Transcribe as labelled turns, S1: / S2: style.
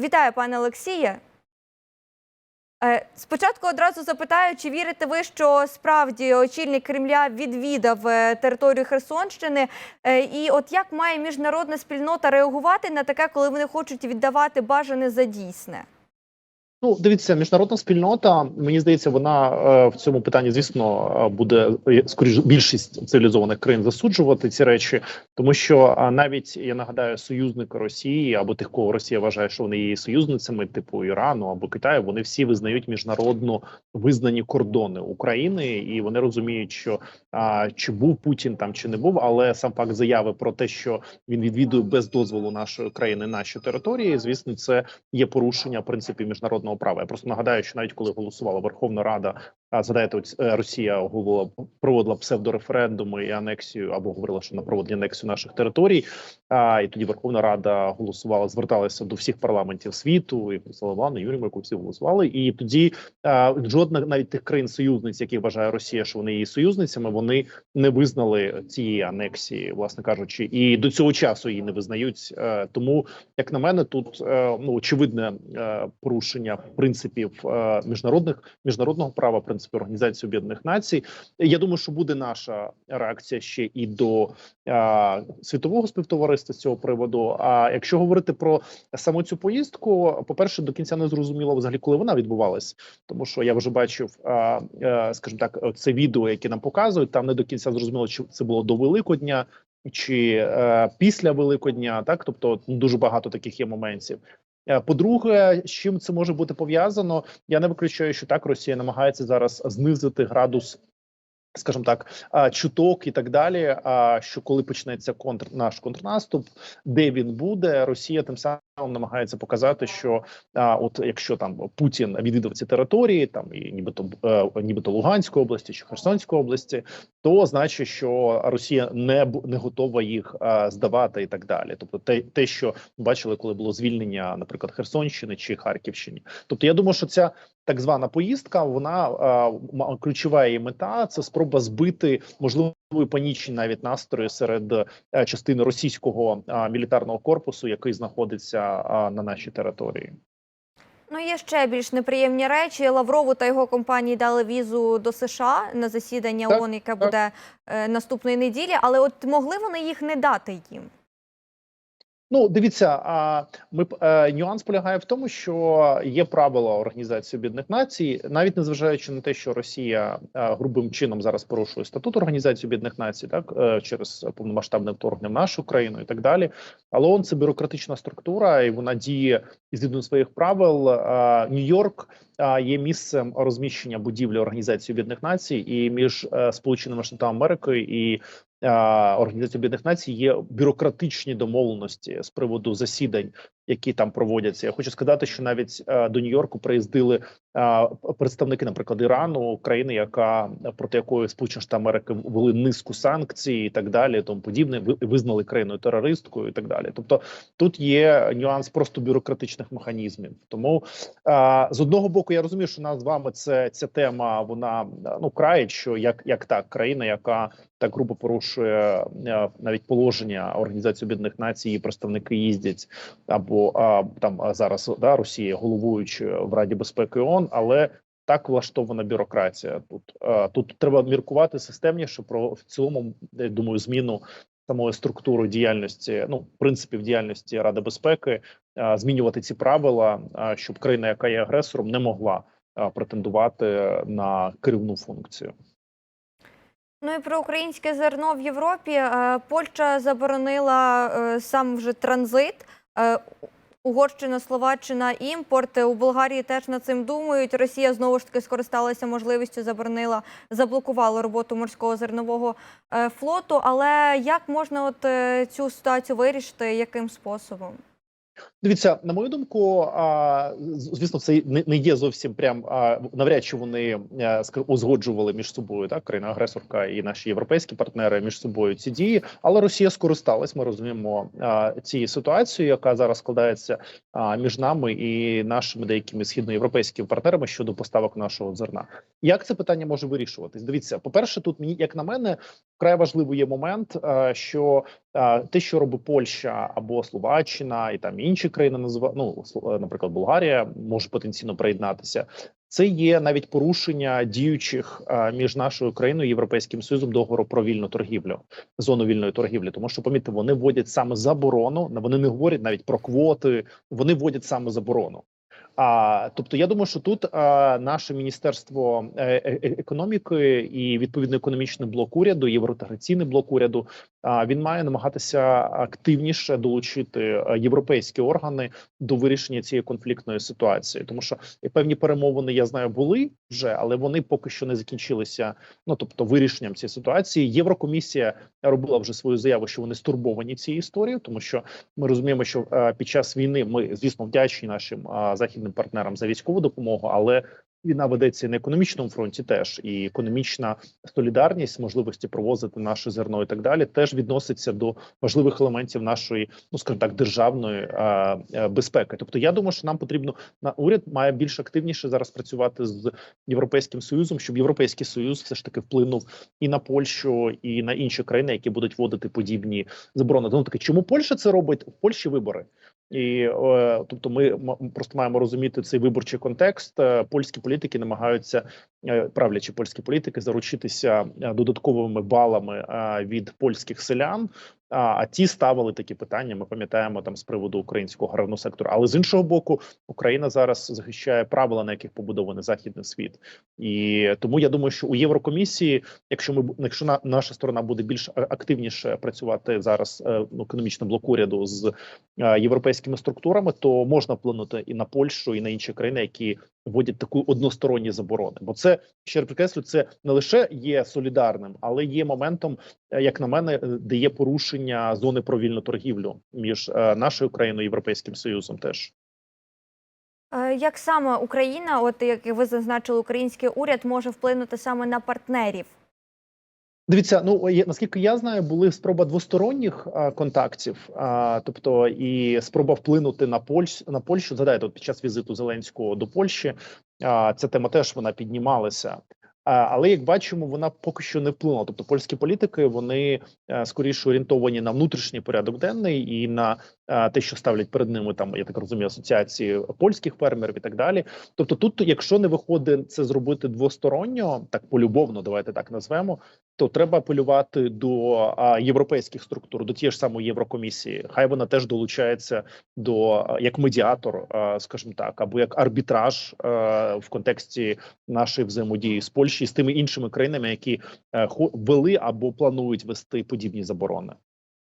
S1: Вітаю, пане Олексіє. Е, Спочатку одразу запитаю, чи вірите ви, що справді очільник Кремля відвідав е, територію Херсонщини? Е, І от як має міжнародна спільнота реагувати на таке, коли вони хочуть віддавати бажане за дійсне?
S2: Ну, дивіться, міжнародна спільнота. Мені здається, вона е, в цьому питанні, звісно, е, буде е, скоріш більшість цивілізованих країн засуджувати ці речі, тому що е, навіть я нагадаю, союзники Росії або тих, кого Росія вважає, що вони є союзницями, типу Ірану або Китаю, вони всі визнають міжнародно визнані кордони України, і вони розуміють, що а, чи був Путін там чи не був, але сам факт заяви про те, що він відвідує без дозволу нашої країни наші території, звісно, це є порушення принципів міжнародного права. Я просто нагадаю, що навіть коли голосувала Верховна Рада, а згадаєте, е, Росія оголила проводила псевдореферендуми і анексію або говорила, що вона проводить анексію наших територій. А і тоді Верховна Рада голосувала, зверталася до всіх парламентів світу, і Салавану, Юрій Мику, всі голосували. І тоді а, жодна навіть тих країн союзниць, яких вважає Росія, що вони її союзницями, вони не визнали цієї анексії, власне кажучи, і до цього часу її не визнають. Е, Тому, як на мене, тут е, ну очевидне порушення принципів міжнародних міжнародного права, принципів Організації Об'єднаних Націй. Я думаю, що буде наша реакція ще і до е, світового співтовариства з цього приводу. А якщо говорити про саму цю поїздку, по перше, до кінця не зрозуміло взагалі, коли вона відбувалась, тому що я вже бачив, е, е, скажімо так, це відео, яке нам показують. Там не до кінця зрозуміло, чи це було до Великодня. Чи е, після Великодня, так тобто дуже багато таких є моментів. Е, По-друге, з чим це може бути пов'язано? Я не виключаю, що так Росія намагається зараз знизити градус, скажімо так, чуток і так далі. А що коли почнеться контр наш контрнаступ, де він буде, Росія тим самим намагається показати, що а, от якщо там Путін відвідав ці території, там і нібито е, нібито Луганської області чи Херсонської області, то значить, що Росія не не готова їх а, здавати і так далі. Тобто, те, те, що бачили, коли було звільнення, наприклад, Херсонщини чи Харківщини. Тобто, я думаю, що ця так звана поїздка, вона м- ключова її мета це спроба збити можливо панічні навіть настрої серед е, частини російського а, мілітарного корпусу, який знаходиться а, на нашій території.
S1: Ну, є ще більш неприємні речі. Лаврову та його компанії дали візу до США на засідання
S2: Так,
S1: ООН, яке
S2: так.
S1: буде е, наступної неділі. Але от могли вони їх не дати їм?
S2: Ну, дивіться, а ми е, нюанс полягає в тому, що є правила Організації Об'єднаних Націй, навіть незважаючи на те, що Росія е, грубим чином зараз порушує статут Організації Об'єднаних Націй, так е, через повномасштабне вторгнення в нашу країну і так далі. Але ООН – це бюрократична структура, і вона діє згідно своїх правил. Нью-Йорк є місцем розміщення будівлі Організації Об'єднаних Націй, і між Сполученими Штатами Америки і Організації Об'єднаних Націй є бюрократичні домовленості з приводу засідань, які там проводяться. Я хочу сказати, що навіть е, до Нью-Йорку приїздили е, представники, наприклад, Ірану, країни, яка проти якої Сполучені Штати Америки ввели низку санкцій і так далі, тому подібне, ви- визнали країною терористкою і так далі. Тобто тут є нюанс просто бюрократичних механізмів. Тому е, з одного боку, я розумію, що нас з вами це ця тема вона е, ну крає, що як, як так, країна, яка так грубо порушує е, навіть положення Організації Об'єднаних Націй, її представники їздять або а, там а зараз да Росія головуючи в Раді безпеки ООН, але так влаштована бюрократія. Тут Е, тут треба міркувати системніше про в цілому, я думаю, зміну самої структури діяльності, ну принципів діяльності Ради безпеки, е, змінювати ці правила, е, щоб країна, яка є агресором, не могла е, претендувати на керівну функцію.
S1: Ну і про українське зерно в Європі. Польща заборонила е, сам вже транзит. Е, Угорщина, Словаччина, імпорт. У Болгарії теж над цим думають. Росія знову ж таки скористалася можливістю, заборонила, заблокувала роботу морського зернового е, флоту. Але як можна от е, цю ситуацію вирішити? Яким способом?
S2: Дивіться, на мою думку, звісно, це не, є зовсім прям навряд чи вони е, узгоджували між собою так, країна агресорка і наші європейські партнери між собою ці дії. Але Росія скористалась. Ми розуміємо цією ситуацією, яка зараз складається між нами і нашими деякими східноєвропейськими партнерами щодо поставок нашого зерна. Як це питання може вирішуватись? Дивіться, по перше, тут мені, як на мене, вкрай важливий є момент, е, що те, що робить Польща або Словаччина і там інші країни ну, наприклад, Болгарія може потенційно приєднатися. Це є навіть порушення діючих між нашою країною і європейським союзом договору про вільну торгівлю, зону вільної торгівлі. Тому що помітьте, вони вводять саме заборону. Вони не говорять навіть про квоти, вони вводять саме заборону. А тобто, я думаю, що тут а, наше міністерство е, е, е- економіки і відповідно економічний блок уряду, євроінтеграційний блок уряду. Він має намагатися активніше долучити е, європейські органи до вирішення цієї конфліктної ситуації, тому що певні перемовини я знаю були вже, але вони поки що не закінчилися. Ну тобто, вирішенням цієї ситуації. Єврокомісія робила вже свою заяву, що вони стурбовані цією історією, тому що ми розуміємо, що е, під час війни ми звісно вдячні нашим західним партнерам за військову допомогу, але війна ведеться на економічному фронті, теж і економічна солідарність, можливості провозити наше зерно і так далі, теж відноситься до важливих елементів нашої, ну скажімо так, державної е, е, безпеки. Тобто, я думаю, що нам потрібно на уряд має більш активніше зараз працювати з європейським союзом, щоб європейський союз все ж таки вплинув і на Польщу, і на інші країни, які будуть вводити подібні заборони. Ну таки, чому Польща це робить? В Польщі вибори. І тобто, ми просто маємо розуміти цей виборчий контекст. Е, Польські політики намагаються е, правлячі польські політики заручитися е, додатковими балами від польських селян. А, ті ставили такі питання. Ми пам'ятаємо там з приводу українського аграрного сектору. Але з іншого боку, Україна зараз захищає правила, на яких побудований західний світ, і тому я думаю, що у Єврокомісії, якщо ми якщо на, наша сторона буде більш активніше працювати зараз е, ну, економічним блок уряду з е, європейськими структурами, то можна вплинути і на Польщу, і на інші країни, які вводять таку односторонні заборони. Бо це ще раз підкреслю, це не лише є солідарним, але є моментом, е, як на мене, е, де є порушення зони про вільну торгівлю між е, нашою країною і європейським союзом. Теж
S1: Як саме Україна, от як ви зазначили, український уряд може вплинути саме на партнерів?
S2: Дивіться, ну наскільки я знаю, були спроба двосторонніх а, контактів, а, тобто і спроба вплинути на Польщ на Польщу. Згадайте, от під час візиту Зеленського до Польщі а, ця тема теж вона піднімалася. Але як бачимо, вона поки що не вплинула. Тобто польські політики вони е, скоріше орієнтовані на внутрішній порядок денний і на те, що ставлять перед ними там, я так розумію, асоціації польських фермерів і так далі. Тобто, тут, якщо не виходить це зробити двосторонньо, так полюбовно, давайте так назвемо, то треба апелювати до а, європейських структур, до тієї ж самої Єврокомісії. Хай вона теж долучається до як медіатор, а, скажімо так, або як арбітраж а, в контексті нашої взаємодії з Польщею, з тими іншими країнами, які е, хо- ввели або планують вести подібні заборони.